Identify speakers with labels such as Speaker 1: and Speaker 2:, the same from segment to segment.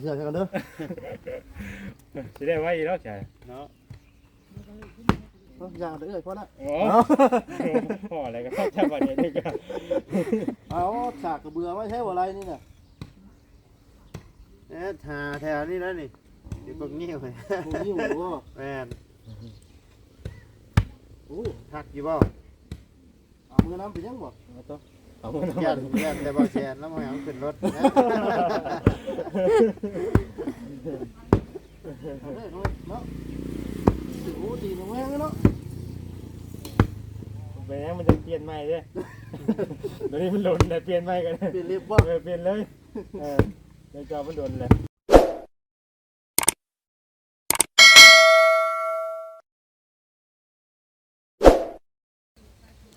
Speaker 1: เชื่อกันเด้อ
Speaker 2: สิได้ไว้แล้วจ้ะ
Speaker 3: เนาะ
Speaker 1: เอาอย่าเด้อพอละ
Speaker 2: โอ้พ่ออะไรก็จะบ่ได้นี่ก็
Speaker 1: เอาฉากกระเบือไม่ใช่ว่าอะไรนี่น่ะ
Speaker 3: เอ๊ะทาแถวนี้แล้วนี่อยู่เบิ่งนิ้ว
Speaker 1: ผมยิ่งหัว
Speaker 3: แม่น
Speaker 1: โอ้
Speaker 3: ทักอยู่บ่
Speaker 1: เอามือน้ำไปยังบ่
Speaker 2: เอามือ
Speaker 3: ยั
Speaker 2: น้ำ
Speaker 3: นยันแต่บ่แซนแล้วมาเอาขึ้นรถนะ
Speaker 1: เอาเด้อเนาะโอ้ดีนะแม่งเนาะ
Speaker 2: ไปยังมันจะเปลี่ยนใหม่เด้ตอนนี้มันหล่นแต่เปลี่ยนใหม่กัน
Speaker 1: เปลี่ยนเรียบบ่
Speaker 2: เออเปลี่ยนเลยเออในจอมันโดนเลย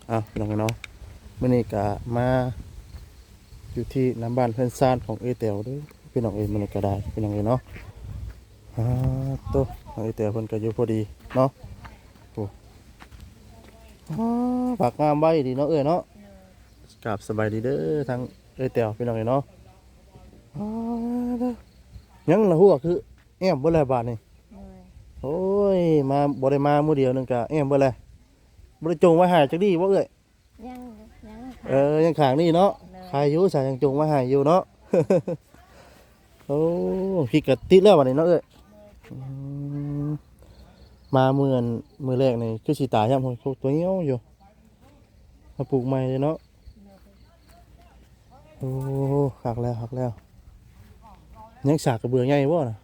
Speaker 1: อ้าวน้องเนาะ มื้อนี้ก็มาอยู่ที่น้ำบ้านเพื่อนซ่านของเอเตลเด้อพี่น้องเอ้ยมื้อนี้ก็ได้พี่น้องเอ้ยเนาะอ่าโตะของเอเตลเพิ่นก็อยู่พอดีเนาะโอ้อ่าผักงามใบดีเนาะเอ้ยเนาะกราบสบายดีเด้อทั้งเอเตลพี่น้องเอ้ยเนาะอ่าเด้อยังละหัวคือแอมบ่แล้วบาดนี่โอ้ยมาบ่ได้มามื้อเดียวนึงกะแอมเบ่เลยบ่ได้จงไว้ใหายจักดีบ่เอ้ย
Speaker 4: ยังยัง
Speaker 1: เออยังขางนี่เนาะใครอยู่ซะยังจงไว้ใหายอยู่เนาะโอ้พี่กะติดแล้วบัดนี้เนาะเอ้ยอืมมามื้ออันมื้อแรกนี่คือสิตายยามเขาตัวเหี่ยวอยู่มาปลูกใหม่เลยเนาะโอ้หักแล้วหักแล้วยังสากกระเบือใหญ่บ่น่ะ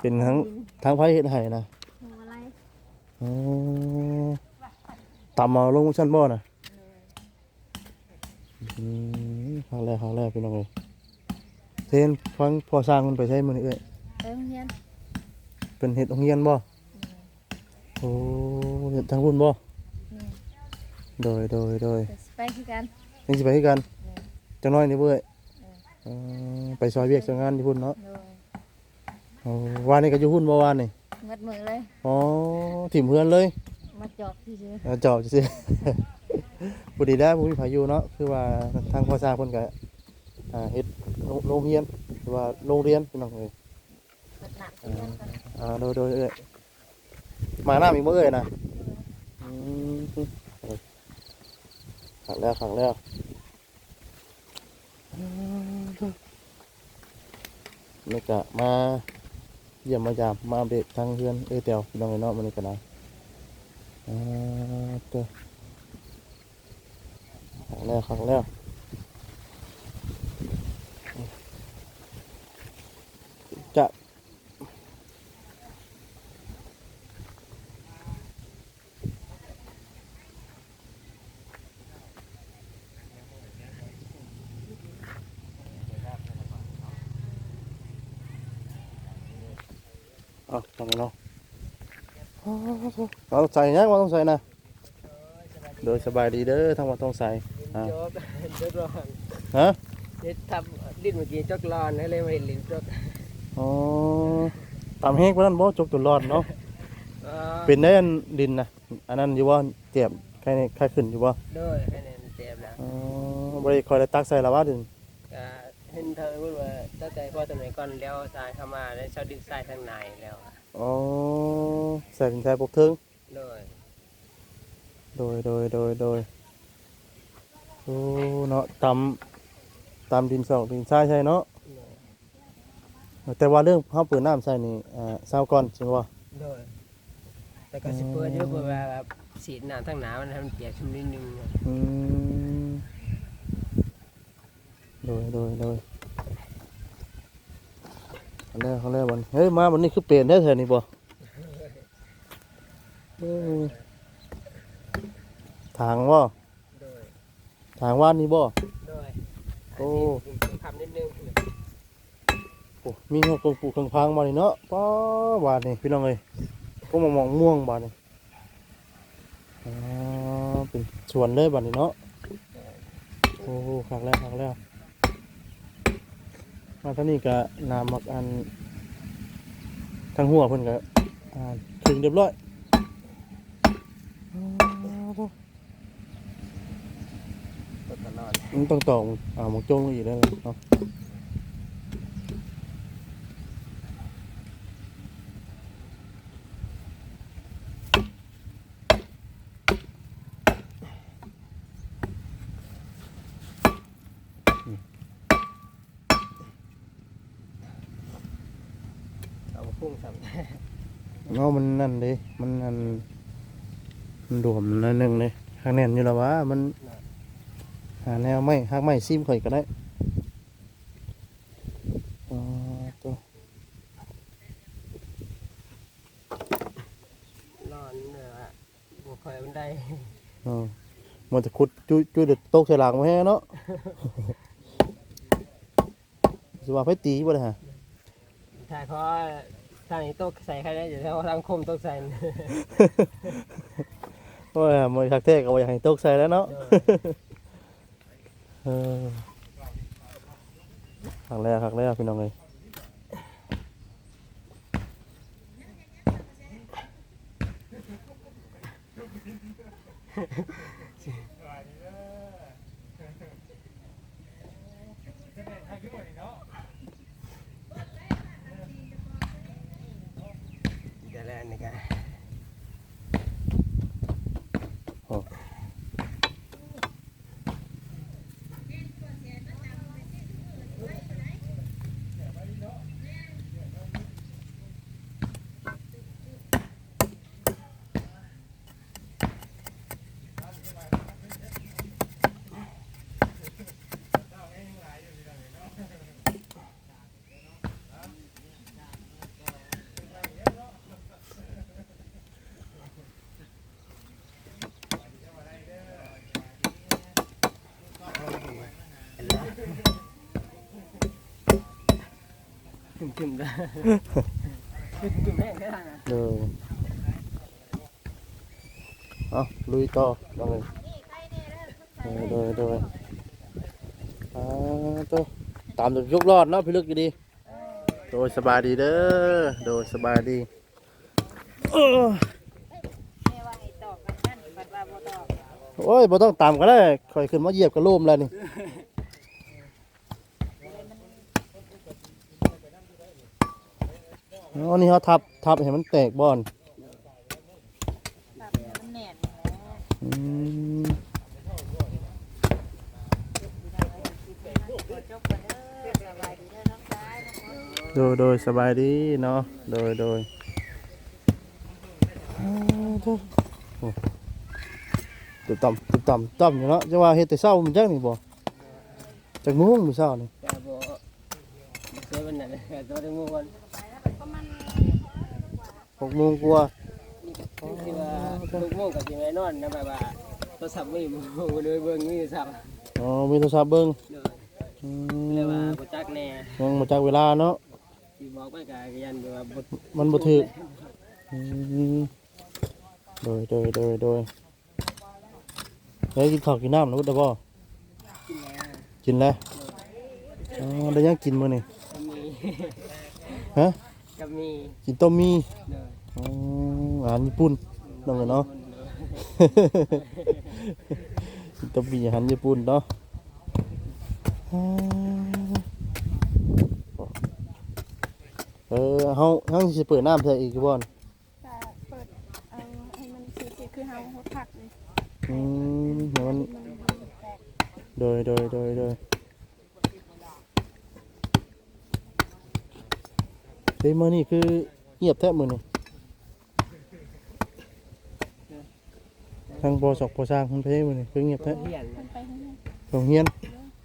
Speaker 1: เป็นทั้งทั้งไผเฮ็ดให้นะ
Speaker 4: ทำอะไร
Speaker 1: อ๋อ ตำเอาลงชั้นบ่อนะอืมครั้งแรกครั้งแรกพี่น้องเลยเทนฟังพอสร้างมันไปใช้มันเอ้ย
Speaker 4: เอิ้งเฮียน
Speaker 1: เป็นเห็ดโรงเรียนบ่โอ้เห็ดทางพุ่นบ่
Speaker 4: นี่
Speaker 1: โดยโดยโดย
Speaker 4: จะไปคือกัน
Speaker 1: นี่สิไปคือกันจังน้อยนี่เบ้ยเออไปซอยเวียกซอยงานที่พุ่นเนาะ
Speaker 4: โดย
Speaker 1: โอ้วานนี่ก็อยู่พุ่นบ่วานนี่
Speaker 4: มัดมือเลย
Speaker 1: อ๋อถิ่มเพื่อนเลย
Speaker 4: มาจอกที่ซื้อ
Speaker 1: เอาเจาะสิบุดีได้บุมีพายุเนาะคือว่าทางพ่อสร้างเพิ่นก็อ่าเฮ็ดโรงโรงเรียนหรือว่าโรงเรียนพี่น้องเอ้ย
Speaker 4: เปิดหนักที่กันกัน
Speaker 1: อ่าโดยโดยเอ้ยมาหน้ามีบ่เอ้ยนะอืมขังแล้วขังแล้วอืมนี่ก็มาเยี่ยมมายามมาอัปเดตทางเพื่อนเอ้ยแตวพี่น้องเอ้ยเนาะมื้อนี้ก็ได้อ่าเต้อครั้งแรกครั้งแรกจะเอาทำไมเนาะ เอาใส่ยังว่าต้องใส่นะโดยสบายดีเด้อทั้งหมดต้องใส่
Speaker 5: จกจกรอน
Speaker 1: ฮะ
Speaker 5: เดี๋ยวทำดิ้นเมื่อกี้จกรอนให้เลยมาเห็นลิ้นจก
Speaker 1: อ๋อตามแห้งไปนั่นบ่จกตัวรอดเนาะ
Speaker 5: เป็
Speaker 1: นได้อันดินนะอันนั้นอยู่ว่าเจ็บใครในใครขึ้นอยู่ว่า
Speaker 5: โดยให้เน้นเจ็บนะ
Speaker 1: อ๋อบริคอยได้ตักใส่ละว่าดิน
Speaker 5: เห็นเธอพูดว่าตั้งแต่พ่อสมัยก่อนแล้วสายเข้ามาแล้วชอบดึงสายทางในแล้ว
Speaker 1: อ๋อใส่เป็นใส่ปกเทิง
Speaker 5: โดย
Speaker 1: โดยโดยโดยโดยโอ้เนาะตำตำดินสองดินทรายใช่เนาะแต่ว่าเรื่องเขาเปิดน้ำใส่นี่อ่าเศร้าก่อนใช่ไหมว่า
Speaker 5: โดยแต่ก็สิเปิดอยู่เพื่อว่าแบบสีน้ำทั้งหนามันให้มันเปียกชุ่มนิดนึง
Speaker 1: อืมโดยโดยโดย เขาเรียกเขาเรียกวันเฮ้ยมาวันนี้คือเปลี่ยนได้เถอะนี่บ่เออทางว่า
Speaker 5: โดย
Speaker 1: ทางว่านนี่บ่
Speaker 5: โดย
Speaker 1: โอ้
Speaker 5: คำนิดนึง
Speaker 1: โอ้มีหัวกงปลูกพังๆมานี่เนาะป้าวานนี่พี่น้องเอ้ยก็มามองม่วงบานนี่อ๋อเป็นสวนเลยบานนี่เนาะโอ้ขักแล้วขักแล้ว มาท่างนี้ก็นามักอันทางหัวเพิ่นก็อ่าถึงเรียบร้อยอ๋อ
Speaker 5: นอน
Speaker 1: มันต้องตอกอ่าหมกจงอีกแล้วเนาะอืม
Speaker 5: เอาพุ่งสัม
Speaker 1: เนาะมันนั่นเด้มันนั่นมันรวมนั่นหนึงเลยข้างแน่นอยู่แล้ววะมันหาแนวไม่หักไม่ซิมข่อยก็ได้อ๋อตัว
Speaker 5: นอนเนื้อบุคอยบันได
Speaker 1: อ๋อมันจะขุดจุยจุยเด็ดตกใส่หลังไว้ให้เนาะสิว่าไปตีบ่ได้ฮะ
Speaker 5: ถ้าเขา ทางนี้ตกใส่ใครได้อยู่แล้วทางคมตกใส่
Speaker 1: โอ้ยมันคักแท้ก็บ่อยากให้ตกใส่แล้วเนาะเออครั้งแรกครั้งแรกพี่น้องเอ้ย
Speaker 5: เดี๋ยวแล้วนี่กัน จุ่มได้จุ่มแม่งได้ทางอะ
Speaker 1: เอเอาลุยต่อน้องเอ้ย
Speaker 4: เนี่ยเด้อ
Speaker 1: โดยโดยอ่าตัวตามจนยกรอดเนาะพี่ลึกอยู่ดี โดยสบายดีเด้อ โดยสบายดีเออโอ้ยบ่ต้องตามก็ได้คอยขึ้นมาเหยียบกระโลมแล้วนี่ อ๋อนี่เขาทับทับให้มันแตกบ่อน
Speaker 4: แบบมันแน่น
Speaker 1: อืม
Speaker 4: จบกันเด้อสบายดีเด้อน้องชายน้อง
Speaker 1: โดยโดยสบายดีเนาะโดยโดยอ่าเด้อโอ้ตุ่มต่ำตุ่มต่ำต่ำอยู่เนาะจะว่าเฮ็ดแต่เช้ามันจักนี่บ่จักงงมื้อเช้านี่
Speaker 5: แต่บ่เจอวันนั้นแต่ตัวถึงวัน
Speaker 1: หกโมงกว่า
Speaker 5: ที่ว่าลูกโม่กับจีแม่นอนนะแบบว่าโทรศัพท์ไม่อยู่เลยเบิ่งมีโทรศัพท์
Speaker 1: อ๋อมีโทรศัพท์เบิ่ง
Speaker 5: เลย
Speaker 1: อื
Speaker 5: เลยว่ามบ่จักแน่
Speaker 1: ยังบ่จักเวลาเนาะ
Speaker 5: สิบอกไปกับยันแบบว่าบ่
Speaker 1: มันบ่ถูกอืมโดยโดยโดยโดยเฮ้ยกินข้าวกินน้ำแล้วบ่ได้บ่
Speaker 5: กินแล้ว
Speaker 1: กินแล้วอ๋อได้ยังกินมื้อนี่
Speaker 5: ก็มี
Speaker 1: ฮะ
Speaker 5: ก็มี
Speaker 1: กินต้มมี
Speaker 5: เลย
Speaker 1: อ๋ออาหารญี่ปุ่นน้องเนาะตะบีอาหารญี่ปุ่นเนาะอ่าเออเฮาเฮาสิเปิดน้ำใส่อีกบ่อน
Speaker 6: จะเปิดเอาให้มันสีๆคือเฮาเฮาผักเลย
Speaker 1: อืมเดี๋ยวมัน
Speaker 6: มันแตก
Speaker 1: โดยโดยโดยโดย เฮ้ยมื้อนี้คือเงียบแท้มื้อนี้ทางบ่สอกบ่สร้างเพิ่นไปมื้อนี้คือเงียบแท้
Speaker 5: เรียน
Speaker 6: มันไปให้แม่
Speaker 1: โรงเรียน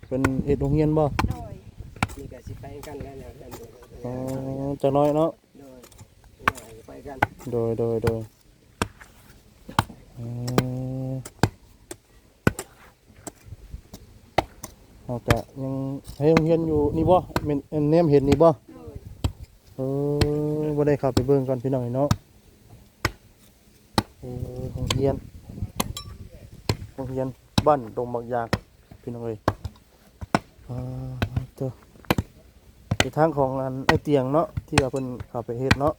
Speaker 1: เป็นเฮ็ดโรงเรียนบ่
Speaker 6: โดย
Speaker 5: นี่ก็สิไปกันแล้วเนี่ยกัน
Speaker 1: อ๋อจักหน้อยเนาะ
Speaker 5: โดยไปกัน
Speaker 1: โดยโดยโดยอืมเราจะยังให้โรงเรียนอยู่นี่บ่แม่นอันแนมเห็นนี่บ่ เออบ่ได้ขับไปเบิ่งก่อนพี่น้องเนาะเออของเฮียนของเฮียนบ้านตรงบักยางพี่น้องเอ้ยอ่าเจอที่ทางของอันไอ้เตียงเนาะที่ว่าเพิ่นขับไปเฮ็ดเนาะ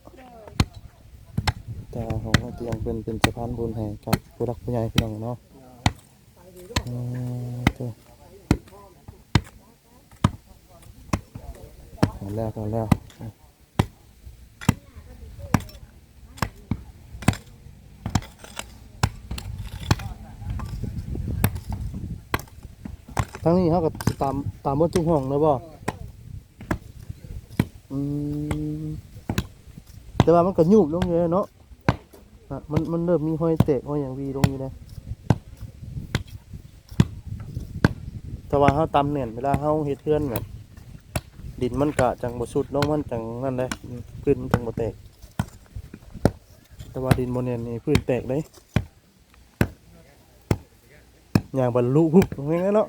Speaker 1: แต่ของไอเตียงเป็นเป็นสะพานบุญแห้กับผู้รักผู้ใหญ่พี่น้องเนาะอ่เจอแล้วแล้ว ทั้งนี้เขาก็ตามตามบนทุกห้องนะบ่อืมแต่ว่ามันก็ยุบลงเลยเนาะอะมันมันเริ่มมีห้อยแตกห้อยอย่างวีลงอยู่นะแต่ว่าเขาตำเน่นเวลาเขาเฮ็ดเทือนแบบดินมันกะจังบ่สุดลงมันจังนั่นเลยพื้นมันจังบ่แตก แต่ว่าดินบ่เนียนนี่พื้นแตกเลยอย่างบรรลุปุ๊บตรงนี้เนาะ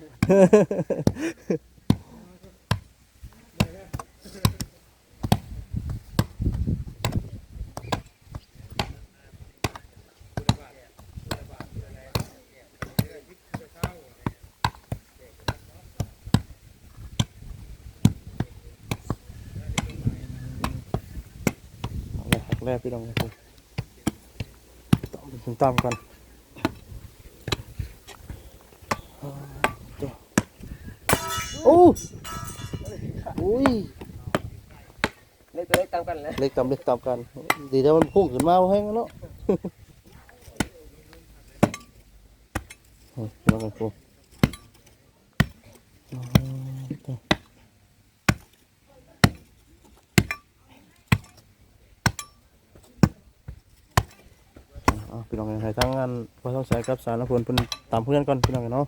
Speaker 1: แรกพี่น้องครับต่อมถึงตามกันอ่าตัวโอ้อุ้ย
Speaker 5: เล็กตัวเล็กตามกันแหล้ว
Speaker 1: เล็กตามเล็กตามกัน ดีแต่มันพุ่งขึ้นมาเอาให้เนาะเฮ้ยพี่น้องกันกูอ่าตัวอ่าพี่น้องกันให้ทั้งงานพอต้องใช้กับสารพลเพิ่นตามเพื่อนก่อนพี่น้องกันเนาะ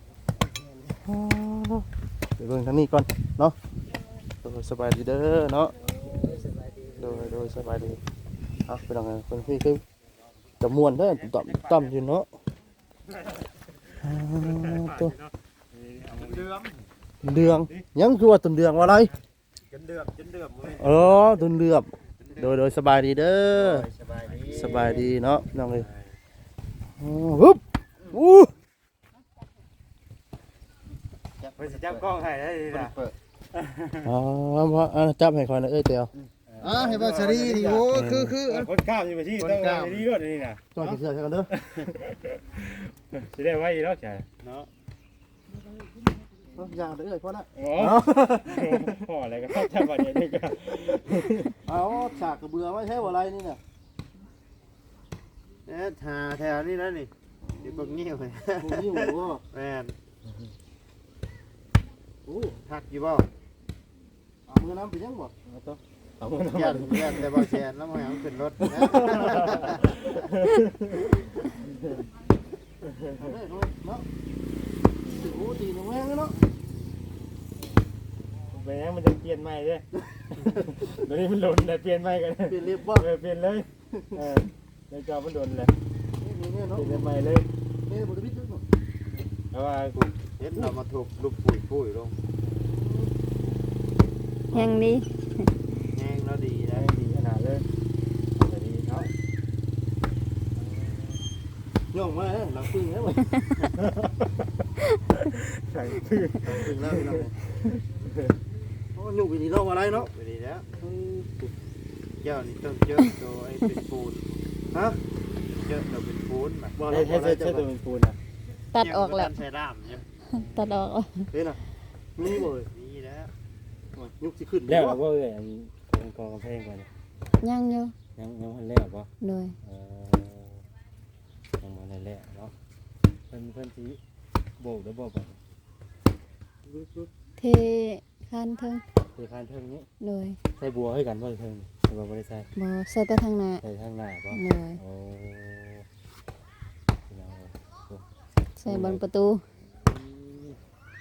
Speaker 1: อ่าเดี๋ยวเบิ่งทางนี้ก่อนเนาะโดยสบายดีเด้อเนาะโดยโดยสบายดีเอาไปลองกันคนพี่คือจะมวนเด้อต่ำต่ำอยู่เนาะอ่าตัว
Speaker 3: เดือม
Speaker 1: เดืองยังคือว่าตุนเดืองว่าอะไร
Speaker 3: จนเดือมจนเดือมเว้ย
Speaker 1: เออตุนเดือบโดยโดยสบายดีเด้อ
Speaker 3: สบายดี
Speaker 1: สบายดีเนาะพี่น้องเลยอ๋อฮึบอู้
Speaker 2: เพิ่นสิ จับกล้องให้ได้ดีนะ
Speaker 3: เปิด
Speaker 1: อ๋อว่าอ่าจับให้คอยหนะเอ้ยเตียว
Speaker 3: อ่าให้บ่สรีนี่โอ้คือคือ
Speaker 2: เออคนข้ามอยู่ไปที่ต้องเอาไปที่รถนี่น่ะ
Speaker 1: จอดเสือใช่กันเด้อ
Speaker 2: สิได้ไว้แล้วจ้ะ
Speaker 3: เนาะ
Speaker 1: เอาอย่างเด้อเอ้ยพอละ
Speaker 2: โอ้พออะไรก็เข้าจับว่าเดี๋ยวนี้ก็
Speaker 1: เอาฉากกระเบือไว้ใช้ว่าอะไรนี่น่ะ
Speaker 3: เอ๊ะทาแถวนี้แล้วนี่เดี๋ยวเบิ่งนิ้วเลย
Speaker 1: ผมยิ่งหัว
Speaker 3: แม่น
Speaker 1: โอ้
Speaker 3: ทักอยู่บ่
Speaker 1: เอามือน้ำไปยังบ่
Speaker 2: เอามือ
Speaker 3: ยันยันแต่บ่แซนแล้วมาให้มันขึ้นรถนะ
Speaker 1: เอาได้เนาะเนาะโอ้ดีนะแม่งเนาะ
Speaker 2: ไปยังมันจะเปลี่ยนใหม่เด้อเดี๋ยวนี้มันหล่นเลยเปลี่ยนใหม่กัน
Speaker 1: เปลี่ยนเรียบบ่
Speaker 2: เออเปลี่ยนเลยเออในจอมันโดนเลย
Speaker 1: นี่นี่
Speaker 2: เป
Speaker 1: เนาะ
Speaker 2: ลี่ยนใหม่เลย
Speaker 1: นี่บ่ได้พิษเนาะ
Speaker 2: เพ ราะว่า
Speaker 3: เห็นเรามาถูกลูกปุ๋ยปุ๋ยลง
Speaker 6: แห่งนี้
Speaker 3: แห้งแล้วดี
Speaker 2: ได้
Speaker 3: นะ
Speaker 2: ดีขนาดเลยแต่ดีเนาะ
Speaker 1: ย่องมาเอ้ยหลังปึ้งแล้วบ่
Speaker 2: ใส่ชื่อ
Speaker 1: ปึ้งแล้วพี่น้องโอ้ยุ่งไปนี่เนาะว่าอะไรเนาะ
Speaker 3: ไปดีแล้วเจ้านี่ต้องเจอตัวไอ้เป็นปูน
Speaker 1: ฮะ
Speaker 3: เจอตัวเป็นปูนแบบ
Speaker 1: บ่
Speaker 2: ใช่
Speaker 1: ได้
Speaker 2: ใช่
Speaker 1: บ่ได้
Speaker 2: ใช่
Speaker 1: จะ
Speaker 2: ตัวเป็นปูนอะ
Speaker 6: ตัดออกแล้ว
Speaker 3: ใช้ด้ามเนี่ย
Speaker 6: ตัดออกแล้ว
Speaker 1: เฮ้ยน่ะมีบ่เอ้ย
Speaker 3: นี่แล้ว
Speaker 1: ยุกสิขึ้น
Speaker 2: แล้ว
Speaker 1: บ่
Speaker 2: เราก็เลยอันเป็นกองกำแพงก่อน
Speaker 6: ยังอยู่
Speaker 2: ยังยังมันแล้วป่ะ
Speaker 6: โดย
Speaker 2: เออยังมันแล้วเนาะเพิ่นเพิ่นสีโบกแล้วบอกว่า
Speaker 6: เทคานเทิง
Speaker 2: คือคานเทิงนี้
Speaker 6: โดย
Speaker 2: ใส่บัวให้กันบ่เทิงใส่บัวบ่ได้ใส่
Speaker 6: บ่ใส่แต่ทางหน้า
Speaker 2: ใส่ทางหน้าป่ะ
Speaker 6: โดย
Speaker 2: โอ้เรา
Speaker 6: ใส่บนประตู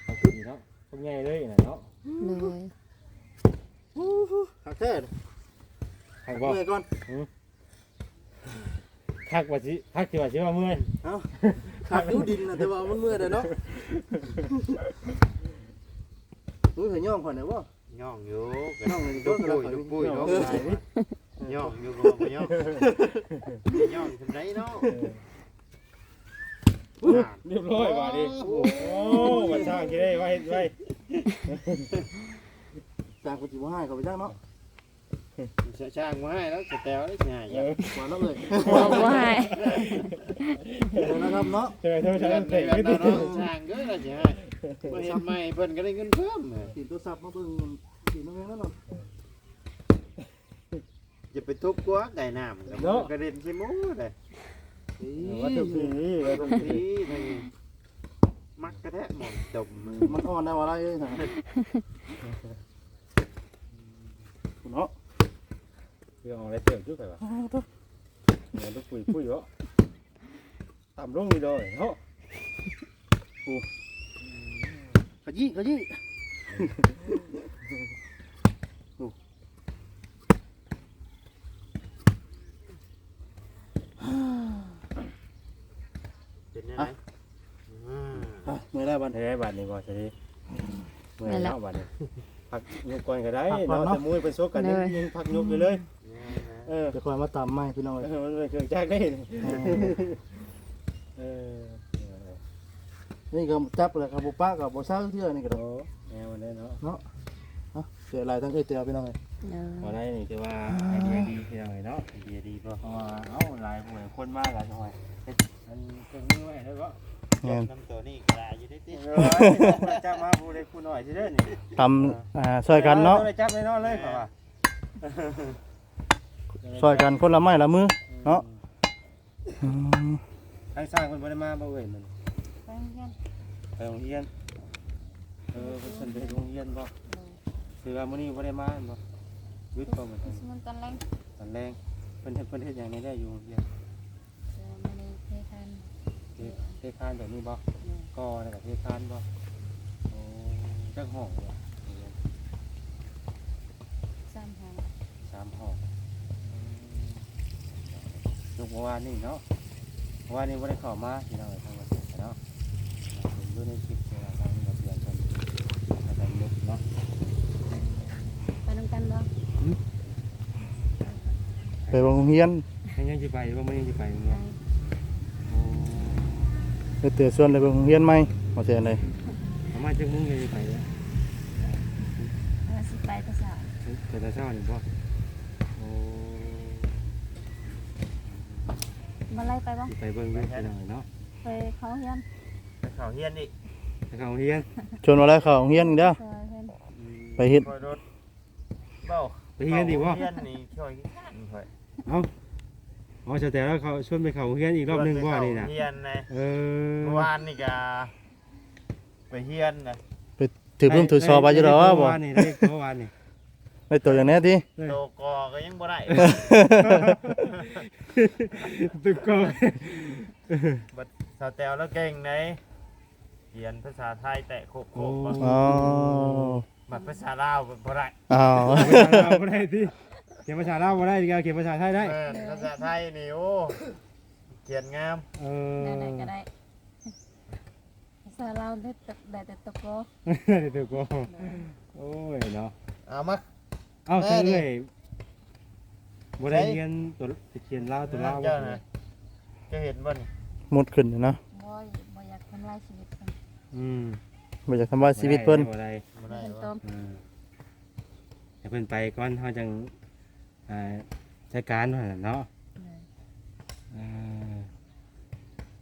Speaker 2: เอาขึ้นเนาะพวกใหญ่เลยน่ะเนาะ
Speaker 6: โดย
Speaker 1: หักแท้
Speaker 2: หักบ่
Speaker 1: เมื่อยก่อน
Speaker 2: ทักว่าสิทักสิว่าสิว่าเมื่อย
Speaker 1: เอ้าหักอยู่ดินน่ะแต่ว่ามันเมื่อยได้เนาะมึงเคยย่องข่อยได้บ่
Speaker 3: ย่องอยู่
Speaker 1: ย่องเลย
Speaker 3: ลูก
Speaker 1: ก็
Speaker 3: ปุ๋ย
Speaker 1: แล้ว
Speaker 3: ลูกปุ๋ย
Speaker 2: เนาะ
Speaker 3: เนาะ
Speaker 2: หลายนี่
Speaker 3: ย่องอยู่ก็บ่ย่องย่องทำไรเนาะ
Speaker 2: เรียบร้อยว่าดิโอ้มาสร้างสิได้ไว้ไว้
Speaker 1: จากกูสิบ่ให้เขาไปจังเนาะ
Speaker 3: ช่างมาให้แล้วจะแตวได้ง่าย
Speaker 2: เอ
Speaker 3: อย่าง
Speaker 2: อ
Speaker 1: หวานแล้วเลย
Speaker 6: บอกว่าให้
Speaker 1: เดี๋ยวนะครับเนาะ
Speaker 2: ใช่ไหมท่านผู้ช
Speaker 3: ช่าง
Speaker 2: ม
Speaker 3: เตะ
Speaker 2: เตะ
Speaker 3: กัน
Speaker 2: ขึ้น
Speaker 3: เนาะช่างก็ได้จะให้มาเห็นใหม่เพิ่นก็ได้เงินเพิ่ม
Speaker 1: ตีตัวซับมาเบิ่งตีน้องแม่งนั่นเนาะ
Speaker 3: จะไปทุบกัวไก่น้ำกับมันกระเด็นใช่หมูเลย
Speaker 2: ว่าทุกทีว่าทุก
Speaker 3: ตรง
Speaker 2: ที
Speaker 3: มักกระแทะหมอนจมมือ
Speaker 1: มันอ่อนได้ว่าไรเอ้ยนะเนาะ
Speaker 2: คือเอาอะไรเติมจุ๊บไปวะเดี๋ยวลูกปุ๋ยปุ๋ยวะต่ำลงนี่ดอยเนาะ
Speaker 1: ขยี้ขยี้
Speaker 3: เป็นยังไงอ่า
Speaker 1: อะมือได้บัน
Speaker 2: ได้บาทนี่บ่ใช่ดิเมื่อยแล้วบาทนี่พักยกก่อนก็ได้
Speaker 1: พักก่อน
Speaker 2: เนาะ
Speaker 1: เนาะ
Speaker 2: จะมุ้ยไปซกกันยังยังพักยกอยู่เลย เออ
Speaker 1: เดี๋ยวคอยมาตามไม้พี่น้องเอ้ย
Speaker 2: เออมันเป็นเครื่องจักรได้เออ
Speaker 1: นี่ก็จับเลยครับบุป้ากับบุซ่าเทื่อนี่ก็ได้
Speaker 2: โอ้แนวมันได้เนาะ
Speaker 1: ฮะเสียหลายทั้งเอ้ยเตียวพี่น้องเอ้ย
Speaker 2: พอได้นี่ถือว่าไอเดียดีที่เราเนาะไอเดียดีเพราะว่าเอ้าหลายหน่วยคนมากหลายหน่วย เฮ็ดอันเครื่องมือไว้ได้บ่
Speaker 1: แม่น
Speaker 3: น้ำตัวนี่กลายอยู่ได้ติ
Speaker 2: เออจับมาผู้ใดผู้น้อยสิเด้อนี่
Speaker 1: ทำอ่าช่วยกันเนาะ
Speaker 2: ออจับแน่นอนเลยเขาว่า
Speaker 1: ช่วยกันคนละไม้ละมือ เนาะ อืม
Speaker 2: ให้สร้างคนบ่ได้มาบ่เว้ยมัน
Speaker 4: ไปเรียน
Speaker 2: ไปโรงเรียนเออเพิ่นไปโรงเรียนบ่คือว่ามื้อนี้บ่ได้มาบ่หยุดบ่มัน
Speaker 4: สมันตอนแรง
Speaker 2: ตอนแรงเพิ่นเฮ็ดเพิ่นเฮ็ดหยังนี่ได้อยู่โรงเรียน
Speaker 4: เออมันนี่เท คัน
Speaker 2: เทเทคานแบบนี้บ่ก็แล้วก็เทคานบ่โอ้จักห้องบ่โรงเรียน
Speaker 4: สามห้อง
Speaker 2: สามห้องยกเมื่อวานนี่เนาะเมื่อวานนี้บ่ได้เข้ามาพี่น้องทางวัดเนาะดูในคลิปเวลาทางระเบียนเพิ่นอาจารย์ยกเนาะ
Speaker 4: ไปนำกันบ่
Speaker 1: ไปโรงเรียน
Speaker 2: ยังยังสิไปว่ามันยังสิไปโรงเรียนโอ้
Speaker 1: ไปเตือส่วนเลยไปโรงเรียนไหมมาเสียไหน
Speaker 2: ประมาณจักโมงยังสิไปเนี่ย
Speaker 4: เออสิไปแต่เช้า
Speaker 2: แต่แต่เช้านี่บ่โอ้
Speaker 4: มาไล่ไปบ่
Speaker 2: สิไปเบิ่งเบิ่งไปหน่อยเนาะ
Speaker 4: ไปเขาเรียน
Speaker 3: ไปเขาเฮียนอีก
Speaker 2: ไปเข้าโรงเรียน
Speaker 1: ชวนมาแล้วเข้าโรงเรียนอีกเด้อ
Speaker 4: ซอยเพิ่น
Speaker 1: ไปเฮ็ด
Speaker 3: คอยรถเบ้า
Speaker 2: ไปเรียนดีบ่
Speaker 3: เฮียนนี่ช่วยขี้ข้านข่อย
Speaker 2: เอ้า อ๋อเจ้าแต่แล้วเขาชวนไปเข้าโรงเรียนอีกรอบหนึงบ่นี่น่ะ
Speaker 3: เฮียนนะ
Speaker 2: เออ
Speaker 3: เมื่อวานนี่ก็ไปเฮียนนะ
Speaker 1: ถือรุ่นถือซอไปอยู่ดอกว่าบ่
Speaker 2: เมื่อวานนี่ได้เมื่อวานนี่
Speaker 1: ไปตัวอย่างนี้ที
Speaker 3: โตกอก็ยังบ่ได้
Speaker 2: ตึกก็
Speaker 3: บัดสาวแตวแล้วเก่งไหนเขียนภาษาไทยแตะโคกโคกบัด
Speaker 1: อ๋อ
Speaker 3: บัดภาษาลาวบ่ได้
Speaker 1: อ้าว
Speaker 2: ภาษาลาวบ่ได้ที่ เขียนภาษาลาวบ่ได้ดีกว่าเขียนภาษาไทยได้
Speaker 3: แม่นภาษาไทยนี่โอ้เขียนงาม
Speaker 2: เออ
Speaker 4: ได้ได้ก็ได้ภาษาลาวได้แต่ได้แต่ตะโก
Speaker 2: ตึกก็โอ้ยเนาะ
Speaker 3: เอามา
Speaker 2: เอ้า
Speaker 3: แม่
Speaker 2: เธอ
Speaker 3: นี่
Speaker 2: เลยบ่ได้เรียนตัวเขียนลาวตัวลาว
Speaker 3: เจ้าน่ะเจะเห็นบ่นี่
Speaker 1: มุดขึ้นอยู่เนาะ
Speaker 4: บ่อยบ่อยากทำลายชีวิตเพิ่น
Speaker 2: อืม
Speaker 1: บ่อยากทำลายชีวิตเพิ่น
Speaker 2: บ่ได้
Speaker 3: บ่ได้
Speaker 4: เพิ่น
Speaker 3: วะ
Speaker 4: ต้ม
Speaker 2: อืมให้เพิ่นไปก่อนเฮาจัง อ่าจัดการว่าน่ะเนาะอ่า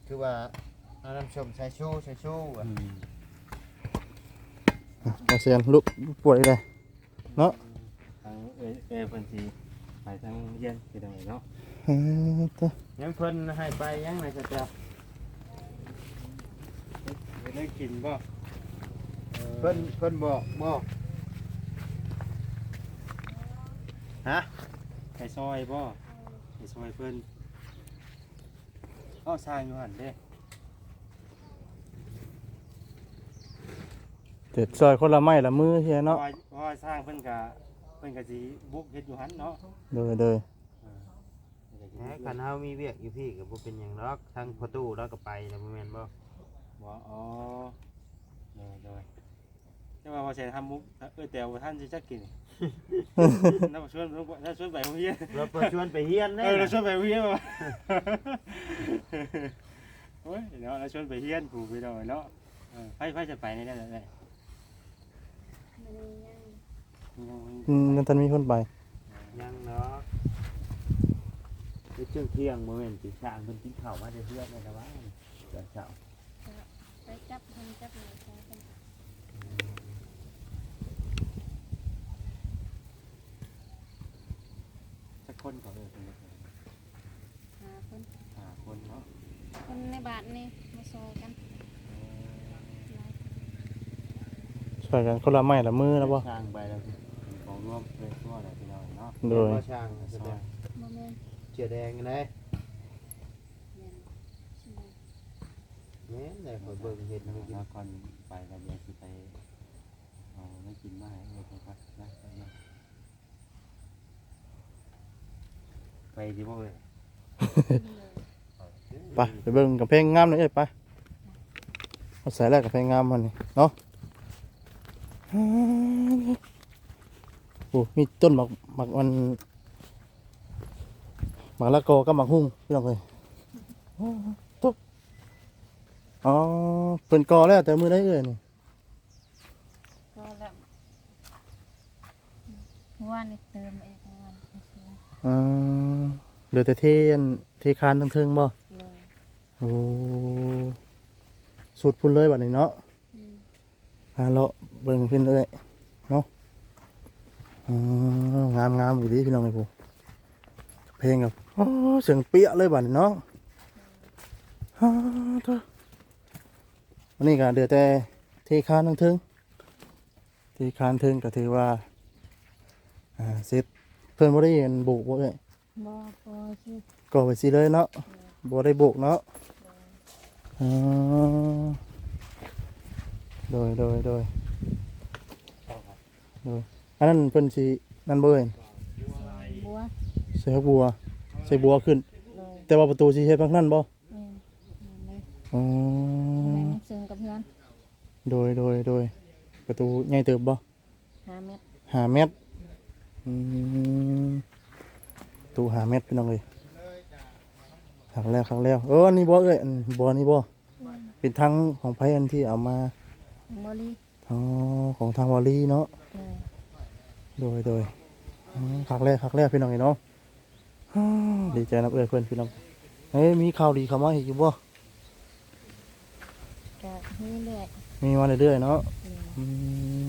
Speaker 3: คือว่าเอาน้ำชมใส่ชูใส่ชูอะ
Speaker 2: อืม
Speaker 1: มาเสียนลุกป่วยเลย
Speaker 2: ทางเอ้ยเอ้ยเพิ่นสิไปทางเรียนพี่น้องเนาะ
Speaker 1: เฮ้ยเต้อ
Speaker 3: ยังเพิ่นให้ไปยังไงจะเจ้า
Speaker 2: เพิ่นได้กินบ่
Speaker 3: เพิ่นเพิ่นบอกบอกฮะ
Speaker 2: ไปซอยบ่ไปซอยเพิ่นเอ้าสร้างอยู่หั่นเด้
Speaker 1: เจ็ดซอยคนละไม้ละมือเฮีย
Speaker 2: เพราะ
Speaker 1: เนาะ
Speaker 2: ว่าเพราะว่าสร้างเพิ่นก็เพิ่นก็สิบุกเฮ็ดอยู่หั่นเนาะ
Speaker 1: เดยเดย
Speaker 2: เออเพิ่นก็สิบุก
Speaker 3: คันเฮามีเวียกอยู่พี่ก็บ่เป็นหยังหรอกทั้งประตูแล้วก็ไปแล้วบ่แม่นบ่
Speaker 2: บ่อ๋อเด้อเด้อ แต่ว่าว่าสิทำมุกเอ้ยแต่ว่าท่านสิจักกินน้าชวนน้าชวนไปโรงเรียน
Speaker 3: เราเปิดชวนไปเฮียน
Speaker 2: เอ
Speaker 3: แน่
Speaker 2: อเรา
Speaker 3: นะ
Speaker 2: ชวนไปโรงเรียนว่ะโอ้ยเนาะเราชวนไปเฮียนผูกไปหน่อยเนาะเออไผไผจะไปในนั้นได้
Speaker 1: อืมนั่นทันมีคนไป
Speaker 3: ยังเนาะไปเที่ยงเที่ยงบ่แม่นสิช่างเพิ่นกินข้าวมาได้เฮือนได้แล้วว่าเดี๋ยวเช้า
Speaker 4: ไปจับเพิ่นจับเลยใช่เพิ่น
Speaker 2: สัก คคนก็เออเป็นจังได
Speaker 4: หาคน
Speaker 2: ห้าคนเนาะ
Speaker 4: คนในบ้านนี่มาซอยกันหลาย
Speaker 1: ช่วยกันคนละไม้ละมือแล้วบ่
Speaker 2: สร้างไปแล้วของร่วมเป็นทั่วเลยพี่น้องเนาะ
Speaker 1: โดย
Speaker 3: บ่ช่างแสดง
Speaker 4: บ่แม่น
Speaker 3: เจียแดงนะ
Speaker 4: แม่นใช่ไหม
Speaker 3: แม่นเลยขอยเบิ่งเห็น
Speaker 2: แล้ว
Speaker 3: เมื่อกี้
Speaker 2: ก่อนไปก็เดี๋ยวสิไปเอาไม่กินมาให้เออครับนะนะ ไปดีบ่เอ้ย
Speaker 1: ไปไปเบิ่งกำแพงงามหน่อยเอ้ยไปเอาใส่แรกกำแพงงามมันนี่เนาะโอ้มีต้นหมักหมักมันหมักละกอกับหมักหุ่งพี่น้องเอ้ยตุ๊บอ๋อเป็นกอแล้วแต่มือได้เอ้ยนี่
Speaker 4: ก็แล้วเมื่อวานนี่เติม ออ่า
Speaker 1: เหลือแต่เทอันเทคานทั้งเทิงบ่
Speaker 4: เลย
Speaker 1: โอ้สุดพุ่นเลยบัดนี้เนาะ
Speaker 4: อืม
Speaker 1: พาเลาะเบิ่งขึ้นเลยเนาะอ๋องามงามอยู่ดีพี่น้องไอ้ผู้เพลงกับโอ้เสียงเปี้ยเลยบัดนี้เนาะฮ่าเถอะวันนี้ก็เดือแต่เทคานทั้งเทิงเทคานเทิงก็ถือว่าอ่าเสร็จ เพิ่นบ่ได้เห็นบุกบ่เอ้ย
Speaker 4: บ่พอสิ
Speaker 1: ก็ไปสิเลยเนาะบ่ได้บุกเนาะอ๋อโดยโดยโดยโดยอันนั้นเพิ่นสินั่นบ่เอ่ย
Speaker 4: บัว
Speaker 1: ใส่บัวใส่บัวขึ้น
Speaker 4: เลย
Speaker 1: แต่ว่าประตูสิเฮ็ดทางนั้นบ่
Speaker 4: แม่นนั่นเลย
Speaker 1: อ๋อ
Speaker 4: แม่นเชิงกับเพื่อน
Speaker 1: โดยโดยโดยประตูใหญ่เติบบ่
Speaker 4: หาเม็ด
Speaker 1: ห้าเมตรอืมประ ตูห้าเมตรพี่น้องเอ้ยครั้งแรกครั้งแรกเอออันนี้บ่เอ้ยอันบ่อันนี้บ่เป็นทางของไผอันที่เอามา
Speaker 4: มอลี
Speaker 1: อ๋อของทางวอลลี่เนาะ
Speaker 4: เลย
Speaker 1: โดยโดยอืมครั้งแรกครั้งแรกพี่น้องไอ้เนาะอ้าวดีใจนะเอ้ยเพื่อนพี่น้องเฮ้ยมีข่าวดีเข้ามาอีกอยู่บ่
Speaker 4: ก็นี่เรื่อย
Speaker 1: มีมาเรื่อยๆเนาะ
Speaker 4: เลย
Speaker 1: อื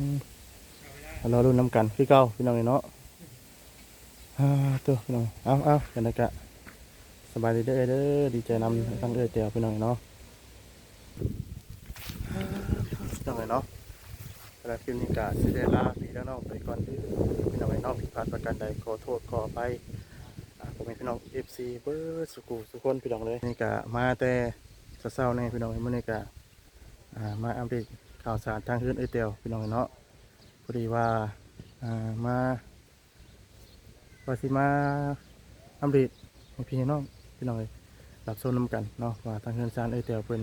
Speaker 1: มเรารุ่นน้ำกันคือเก่าพี่น้องไอ้เนาะอ่า ตัวพี่น้องเอาเอากันนะกะสบายดีเด้อเด้อดีใจนำทั้งเอ้ยเตียวพี่น้องเนาะพี่น้องไอ้เนาะสำหรับคลิปนี้กะสิได้ลาพี่น้องไปก่อนเด้อพี่น้องไอ้เนาะผิดพลาดประการใดขอโทษขออภัยอ่าผมเป็นพี่น้อง FC เบิร์สุกุสุคนพี่น้องเลยนี่กะมาแต่เศร้าๆนี่พี่น้องเมื่อนี้กะมาอัปเดตข่าวสารทางเฮือนเอเตียวพี่น้องเนาะพอดีว่ามา ว่าสิมาอัปเดตให้พี่น้องพี่น้องเลยรับชมนน้ำกันเนาะว่าทางเฮือนซานเอยเตียวเป็น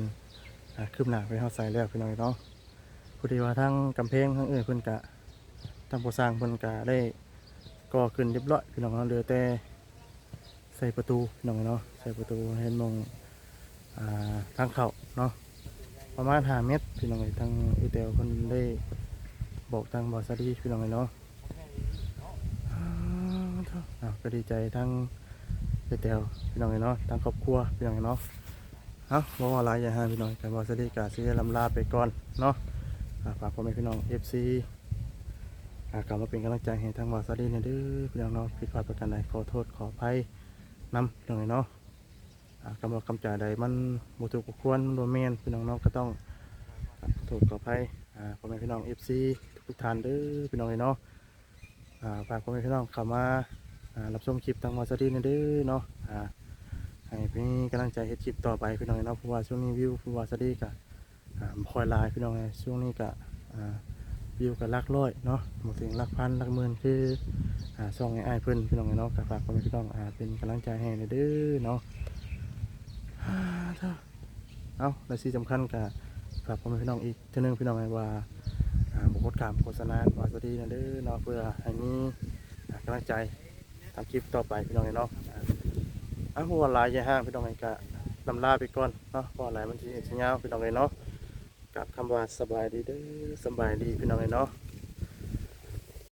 Speaker 1: อ่าคืบหน้าไปเฮาใส่แล้วพี่น้องเนาะพอดีว่าทางกำแพงทางเอยเพิ่นกะทางผู้สร้างเพิ่นกะได้ก่อขึ้นเรียบร้อยพี่น้องเนาะเหลือแต่ใส่ประตูพี่น้องเนาะใส่ประตูให้มองอ่าทางเข้าเนาะประมาณห้าเมตรพี่น้องเอ้ยทางเอีเตลคนได้บอกทางบอสดีพี่น้องเอ้ยเนาะ ก็ดีใจทั้งอีเตลพี่น้องเอ้ยเนาะทั้งครอบครัวพี่น้องเอ้ยเนาะเอาบอกว่าหลายอย่างฮะพี่น้องแต่บอสดีกาซีลำลาไปก่อนเนาะอ่าฝากพ่อแม่พี่น้อง FC อ่ากลับมาเป็นกำลังใจให้ทางบอสดีเนี่ยเด้อพี่น้องเนาะผิดพลาดประการใดขอโทษขออภัยนำพี่น้องเนาะอ่ากำลังกำจ่ายใดมันบ่ถูกบ่ควรบ่แม่นพี่น้องเนาะก็ต้องขอโทษขออภัยอ่าพ่อแม่พี่น้อง FC ทุกท่านเด้อพี่น้องเนาะอ่าฝากพ่อแม่พี่น้องเข้ามา รับชมคลิปทางวาซาดีนี่เด้อเนาะอ่าให้มีกำลังใจเฮ็ดคลิปต่อไปพี่น้องเนาะเพราะว่าช่วงนี้วิววาซาดีก็อ่าบ่ค่อยลายพี่น้องเอ้ยช่วงนี้ก็อ่าวิวก็หลักร้อยเนาะบ่ถึงลักพันลักหมื่นคืออ่ช่องไอ้เพิ่นพี่น้องเนาะก็ฝากพ่อแม่พี่น้องเป็นกำลังใจให้เด้อเนาะเอาและที่สำคัญก็ฝากพ่อแม่พี่น้องอีกเท่านึงพี่น้องไอ้ว่าบุคคลกรรมโฆษณาวาสวัสดีนะเด้อเนาะเพื่อให้มีอ่ากำลังใจ ทำคลิปต่อไปพี่น้องเนาะอ่าเอาหัวลายย่าห้างพี่น้องไอ้ก็ลำลาไปก่อนเนาะพอหลายมันสิสิยาพี่น้องไอ้เนาะกับคำว่าสบายดีเด้อสบายดีพี่น้องไอ้เนาะ